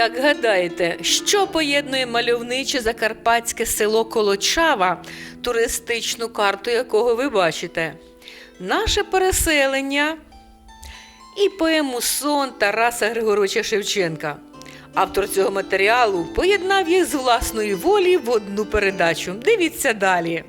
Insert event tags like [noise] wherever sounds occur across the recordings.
Як гадаєте, що поєднує мальовниче закарпатське село Колочава, туристичну карту якого ви бачите? Наше переселення і поему Сон Тараса Григоровича Шевченка. Автор цього матеріалу поєднав їх з власної волі в одну передачу. Дивіться далі.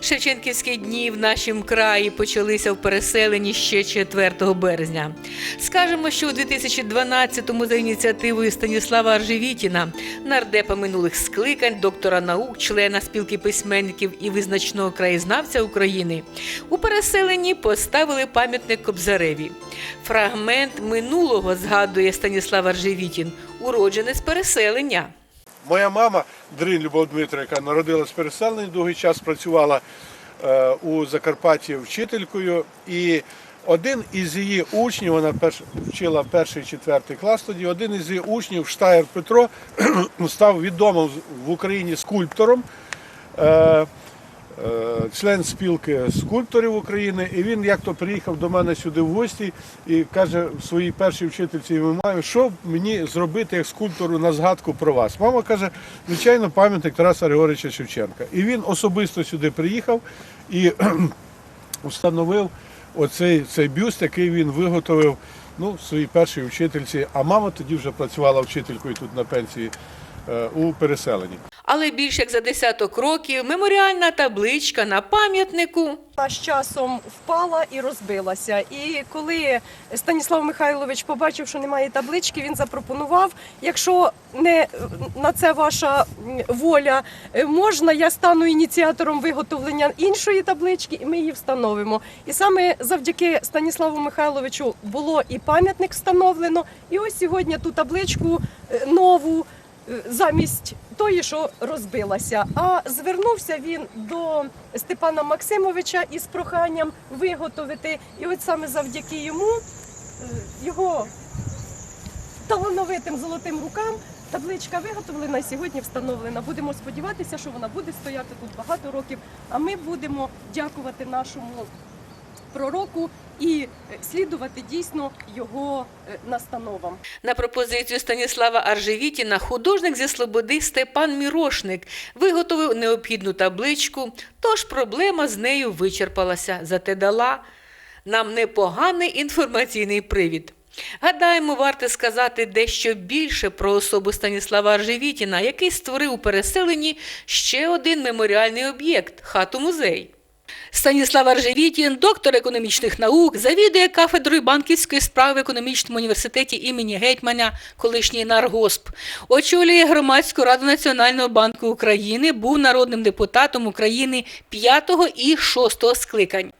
Шевченківські дні в нашому краї почалися в переселенні ще 4 березня. Скажемо, що у 2012-му за ініціативою Станіслава Аржевітіна, нардепа минулих скликань, доктора наук, члена спілки письменників і визначного краєзнавця України, у переселенні поставили пам'ятник Кобзареві. Фрагмент минулого згадує Станіслав Аржевітін, уродженець переселення. Моя мама Дрин Любов Дмитрівна, яка народилась в переселенні, довгий час працювала е, у Закарпатті вчителькою. І один із її учнів, вона вчила перший четвертий клас тоді, один із її учнів, Штаєр Петро, [clears throat] став відомим в Україні скульптором. Е, Член спілки скульпторів України, і він як то приїхав до мене сюди в гості і каже своїй першій вчительці маю, що мені зробити як скульптору на згадку про вас. Мама каже, звичайно, пам'ятник Тараса Григоровича Шевченка. І він особисто сюди приїхав і [clears throat] встановив оцей цей бюст, який він виготовив ну, своїй першій вчительці. А мама тоді вже працювала вчителькою тут на пенсії у переселенні. Але більш як за десяток років меморіальна табличка на пам'ятнику з часом впала і розбилася. І коли Станіслав Михайлович побачив, що немає таблички, він запропонував, якщо не на це ваша воля, е, можна, я стану ініціатором виготовлення іншої таблички, і ми її встановимо. І саме завдяки Станіславу Михайловичу було і пам'ятник встановлено. І ось сьогодні ту табличку е, нову. Е, Замість тої, що розбилася, а звернувся він до Степана Максимовича із проханням виготовити. І от саме завдяки йому, е, його талановитим золотим рукам, табличка виготовлена і сьогодні встановлена. Будемо сподіватися, що вона буде стояти тут багато років. А ми будемо дякувати нашому пророку і слідувати дійсно його е, настановам. На пропозицію Станіслава Аржевітіна художник зі Слободи Степан Мірошник виготовив необхідну табличку, тож проблема з нею вичерпалася, зате дала нам непоганий інформаційний привід. Гадаємо, варто сказати дещо більше про особу Станіслава Аржевітіна, який створив у переселенні ще один меморіальний об'єкт хату музей. Станіслав Аржевітін, доктор економічних наук, завідує кафедрою банківської справи в економічному університеті імені Гетьмана, колишній Наргосп. Очолює громадську раду Національного банку України, був народним депутатом України 5 і 6 скликань.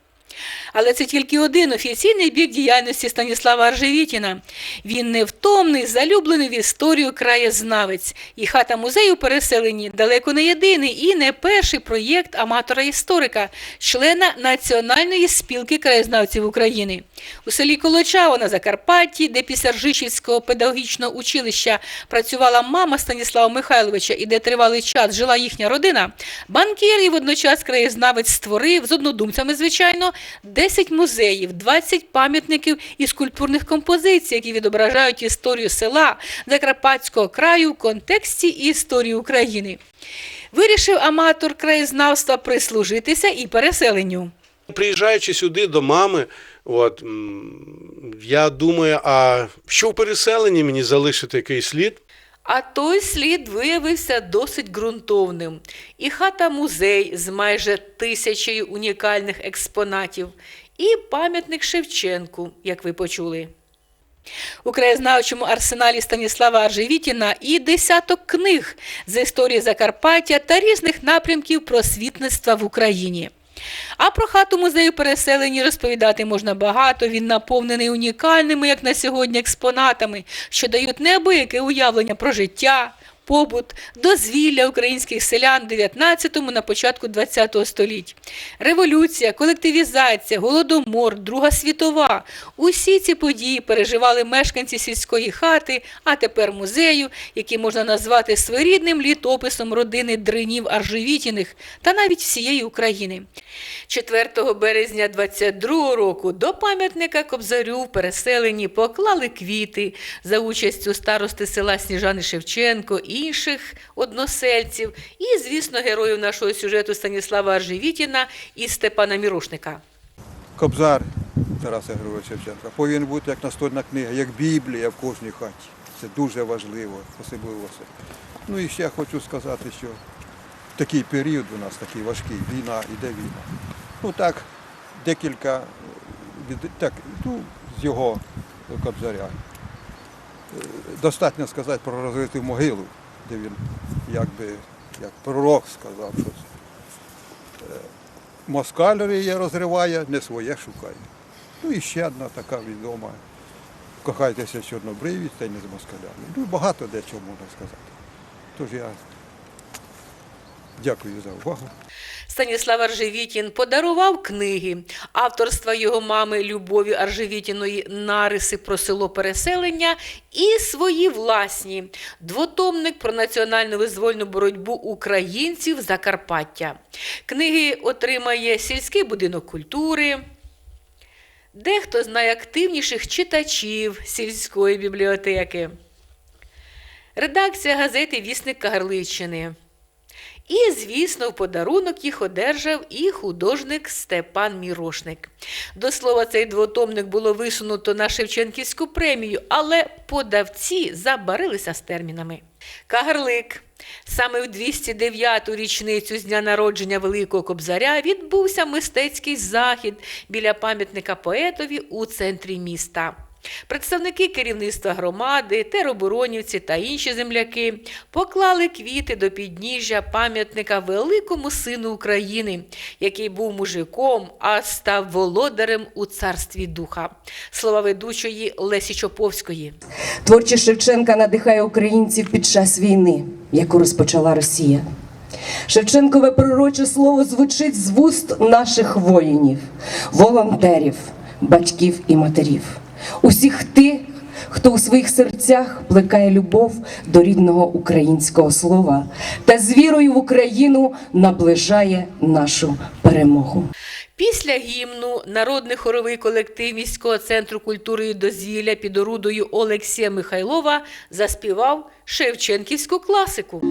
Але це тільки один офіційний бік діяльності Станіслава Аржевітіна. Він невтомний, залюблений в історію краєзнавець. І хата музею переселені далеко не єдиний і не перший проєкт аматора-історика, члена Національної спілки краєзнавців України. У селі Колочаво на Закарпатті, де після Ржичівського педагогічного училища працювала мама Станіслава Михайловича і де тривалий час жила їхня родина, банкір і водночас краєзнавець створив з однодумцями, звичайно, 10 музеїв, 20 пам'ятників і скульптурних композицій, які відображають історію села Закарпатського краю в контексті історії України. Вирішив аматор краєзнавства прислужитися і переселенню. Приїжджаючи сюди до мами, от, я думаю, а що в переселенні мені залишити який слід? А той слід виявився досить ґрунтовним. І хата-музей з майже тисячею унікальних експонатів, і пам'ятник Шевченку, як ви почули. У краєзнавчому арсеналі Станіслава Аржевітіна і десяток книг з історії Закарпаття та різних напрямків просвітництва в Україні. А про хату музею переселені розповідати можна багато. Він наповнений унікальними, як на сьогодні, експонатами, що дають неабияке уявлення про життя, побут, дозвілля українських селян в 19-му на початку 20-го століть. Революція, колективізація, голодомор, Друга світова. Усі ці події переживали мешканці сільської хати, а тепер музею, який можна назвати своєрідним літописом родини дринів Аржевітіних та навіть всієї України. 4 березня 22-го року до пам'ятника Кобзарю в переселенні поклали квіти за участю старости села Сніжани Шевченко, інших односельців і, звісно, героїв нашого сюжету Станіслава Аржевітіна і Степана Мірошника. Кобзар Тараса Григоровича Шевченка повинен бути як настольна книга, як Біблія в кожній хаті. Це дуже важливо, особливо це. Ну і ще хочу сказати, що такий період у нас такий важкий, війна, іде війна. Ну так, декілька так, ну, з його Кобзаря. Е, Достатньо сказати про розриту могилу, де він якби як пророк сказав, що москалеві її розриває, не своє шукає. Ну і ще одна така відома. Кохайтеся чорнобриві, та й не з москалями. Ну, багато дечого можна сказати. Тож я дякую за увагу. Станіслав Аржевітін подарував книги авторства його мами Любові Аржевітіної Нариси про село переселення і свої власні двотомник про національну визвольну боротьбу українців Закарпаття. Книги отримає сільський будинок культури. Дехто з найактивніших читачів сільської бібліотеки. Редакція газети Вісник Кагарличчини. І, звісно, в подарунок їх одержав і художник Степан Мірошник. До слова, цей двотомник було висунуто на Шевченківську премію, але подавці забарилися з термінами. Кагарлик. Саме в 209-ту річницю з дня народження Великого Кобзаря відбувся мистецький захід біля пам'ятника поетові у центрі міста. Представники керівництва громади, тероборонівці та інші земляки поклали квіти до підніжжя пам'ятника великому сину України, який був мужиком, а став володарем у царстві духа. Слова ведучої Лесі Чоповської. Творчість Шевченка надихає українців під час війни, яку розпочала Росія. Шевченкове пророче слово звучить з вуст наших воїнів, волонтерів, батьків і матерів, усіх тих, хто у своїх серцях плекає любов до рідного українського слова та з вірою в Україну наближає нашу перемогу. Після гімну народний хоровий колектив міського центру культури і дозвілля під орудою Олексія Михайлова заспівав Шевченківську класику.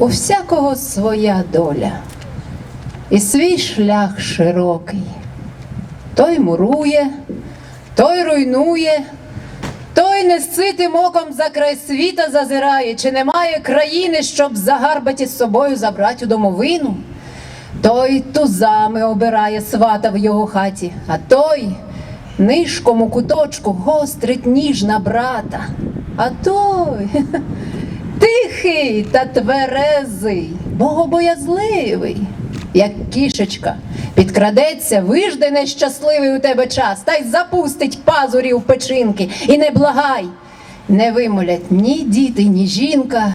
У всякого своя доля і свій шлях широкий. Той мурує, той руйнує, той неситим оком за край світа зазирає, чи немає країни, щоб загарбаті з собою забрати у домовину. Той тузами обирає свата в його хаті, а той нишком у куточку гострить ніж на брата. А той [laughs] тихий та тверезий, богобоязливий, як кішечка, підкрадеться, вижде нещасливий у тебе час, та й запустить пазурі в печинки, і не благай, не вимолять ні діти, ні жінка.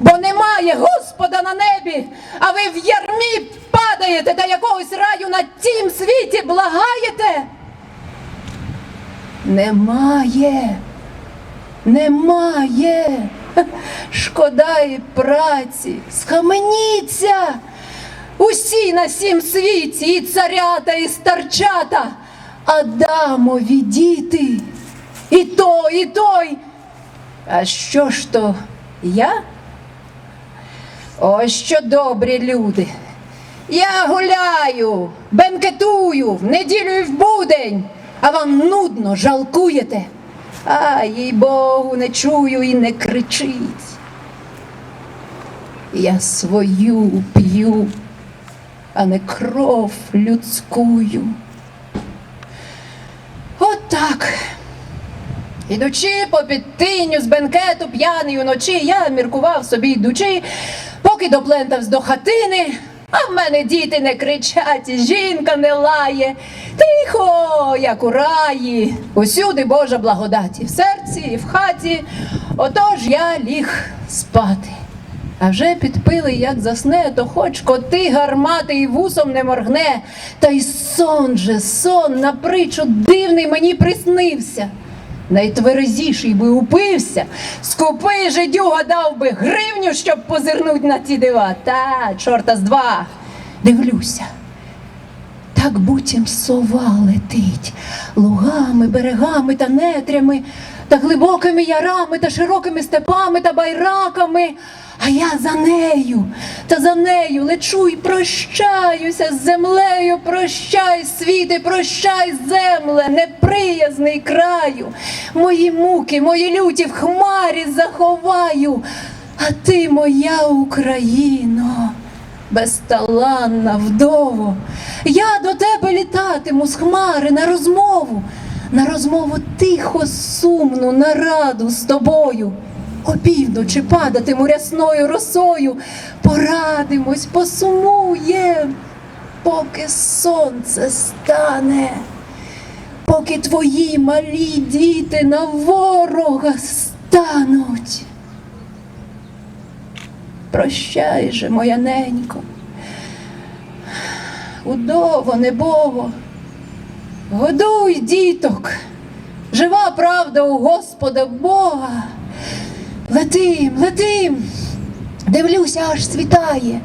бо немає Господа на небі, а ви в ярмі падаєте та якогось раю на тім світі благаєте. Немає, немає. Шкода і праці, схаменіться. Усі на сім світі, і царята, і старчата, Адамові діти, і той, і той. А що ж то я? Ось що добрі люди. Я гуляю, бенкетую в неділю і в будень, а вам нудно жалкуєте. А їй Богу не чую і не кричить. Я свою п'ю, а не кров людськую. От так. Ідучи по підтиню з бенкету п'яний уночі, я міркував собі йдучи, поки доплентавсь до хатини, а в мене діти не кричать, і жінка не лає. Тихо, як у раї, усюди Божа благодаті, в серці і в хаті. Отож я ліг спати. А вже підпилий, як засне, то хоч коти гармати і вусом не моргне, та й сон же, сон на притчу дивний мені приснився. Найтверезіший би упився, скупий жидюга дав би гривню, щоб позирнуть на ці дива. Та, чорта з два. Дивлюся. Так буцім сова летить лугами, берегами та нетрями, та глибокими ярами та широкими степами та байраками. А я за нею, та за нею лечу й прощаюся з землею, прощай, світи, прощай, земле, неприязний краю. Мої муки, мої люті в хмарі заховаю, а ти моя Україно безталанна вдово. Я до тебе літатиму з хмари на розмову, на розмову тихо, сумну, на раду з тобою. Опівночі падатиму рясною росою, порадимось, посумуєм, поки сонце стане, поки твої малі діти на ворога стануть. Прощай же, моя ненько, удово небого, годуй діток, жива правда у Господа Бога. Летим, летим, дивлюся, аж світає,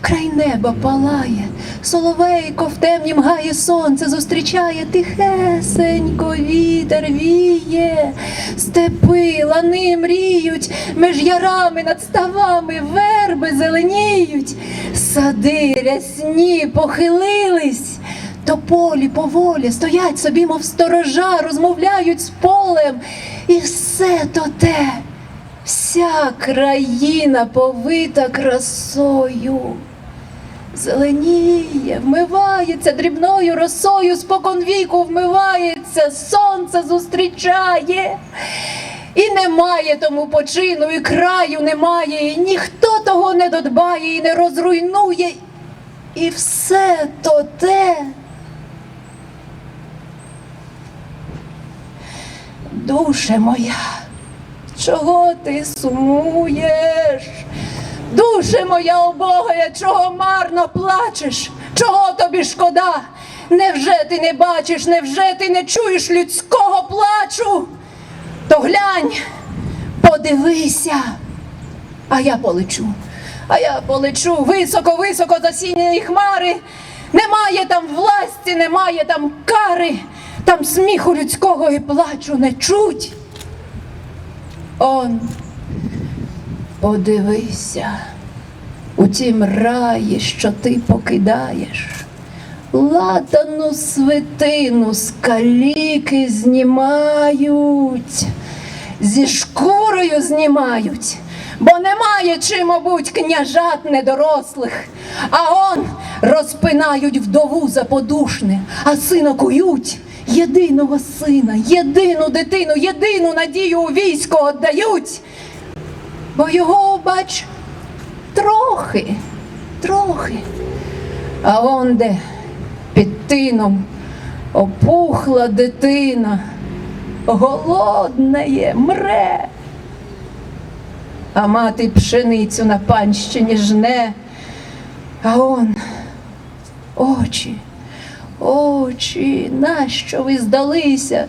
край неба палає, соловейко в темнім гає сонце. Зустрічає, тихесенько вітер віє, степи, лани мріють, меж ярами над ставами верби зеленіють, сади рясні похилились. Тополі поволі стоять собі, мов сторожа, розмовляють з полем, і все то те. Вся країна повита красою, зеленіє, вмивається дрібною росою, спокон віку вмивається, сонце зустрічає. І немає тому почину, і краю немає, і ніхто того не додбає і не розруйнує. І все то те. Душе моя. Чого ти сумуєш? Душе моя убогая, чого марно плачеш? Чого тобі шкода? Невже ти не бачиш, невже ти не чуєш людського плачу? То глянь, подивися, а я полечу, а я полечу високо-високо засіяні хмари. Немає там власті, немає там кари, там сміху людського і плачу не чуть. Он, подивися, у тім раї, що ти покидаєш, латану свитину з каліки знімають, зі шкурою знімають, бо немає чи, мабуть, княжат недорослих, а он розпинають вдову за подушне, а сина кують. Єдиного сина, єдину дитину, єдину надію у військо віддають. Бо його, бач, трохи, трохи. А он де під тином опухла дитина, голодна є, мре. А мати пшеницю на панщині жне, а он очі, очі, нащо ви здалися?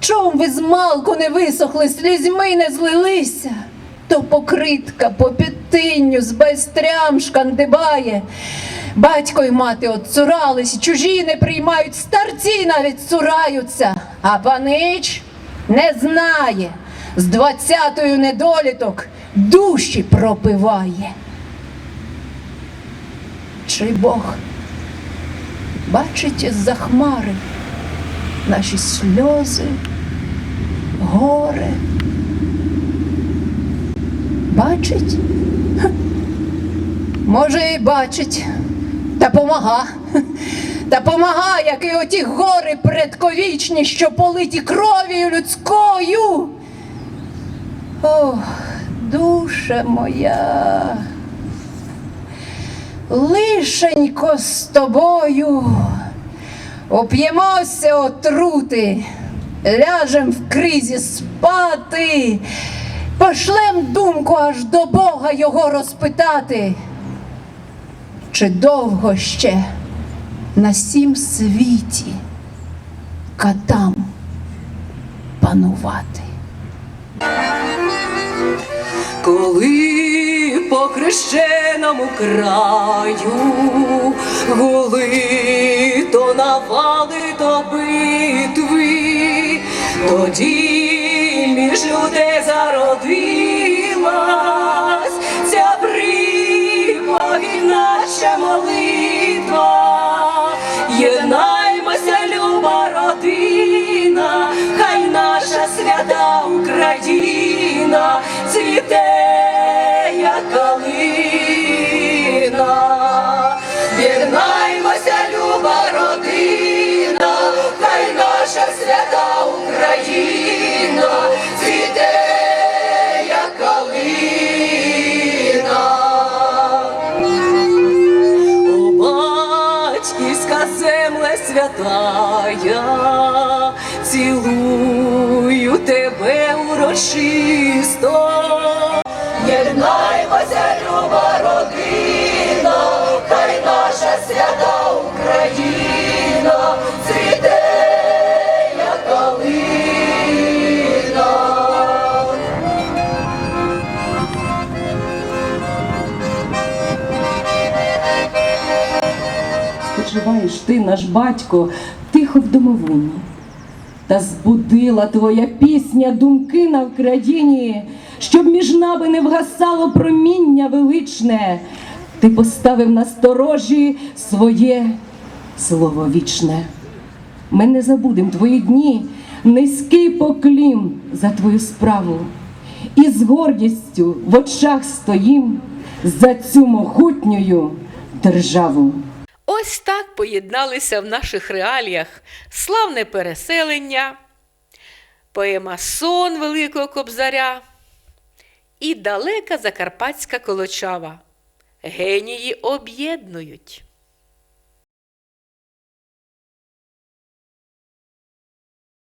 Чом ви змалку не висохли, слізьми не злилися? То покритка по підтинню з байстрям шкандибає. Батько й мати отцурались, чужі не приймають, старці навіть цураються, а панич не знає, з двадцятою недоліток душі пропиває. Чи Бог бачить із-за хмари наші сльози, горе? Бачить? Може, і бачить, та помага. Та помага, як і оті гори предковічні, що политі кров'ю людською. Ох, душа моя, лишенько з тобою, оп'ємося отрути, ляжем в кризі спати, пошлем думку аж до Бога його розпитати. Чи довго ще на сім світі катам панувати? Коли хрещеному краю гули, то навали, то битви, тоді між людей зародилась ця приповідь наша молитва. Урочисто. Єднаймося, люба родина, хай наша свята Україна цвіте, як калина. спочиваєш ти, наш батько, тихо в домовині. Та збудила твоя пісня думки на Вкраїні, щоб між нами не вгасало проміння величне. Ти поставив на сторожі своє слово вічне. Ми не забудем твої дні, низький поклін за твою справу. І з гордістю в очах стоїм за цю могутню державу. Ось так поєдналися в наших реаліях славне переселення, поема Сон Великого Кобзаря і далека закарпатська колочава. Генії об'єднують.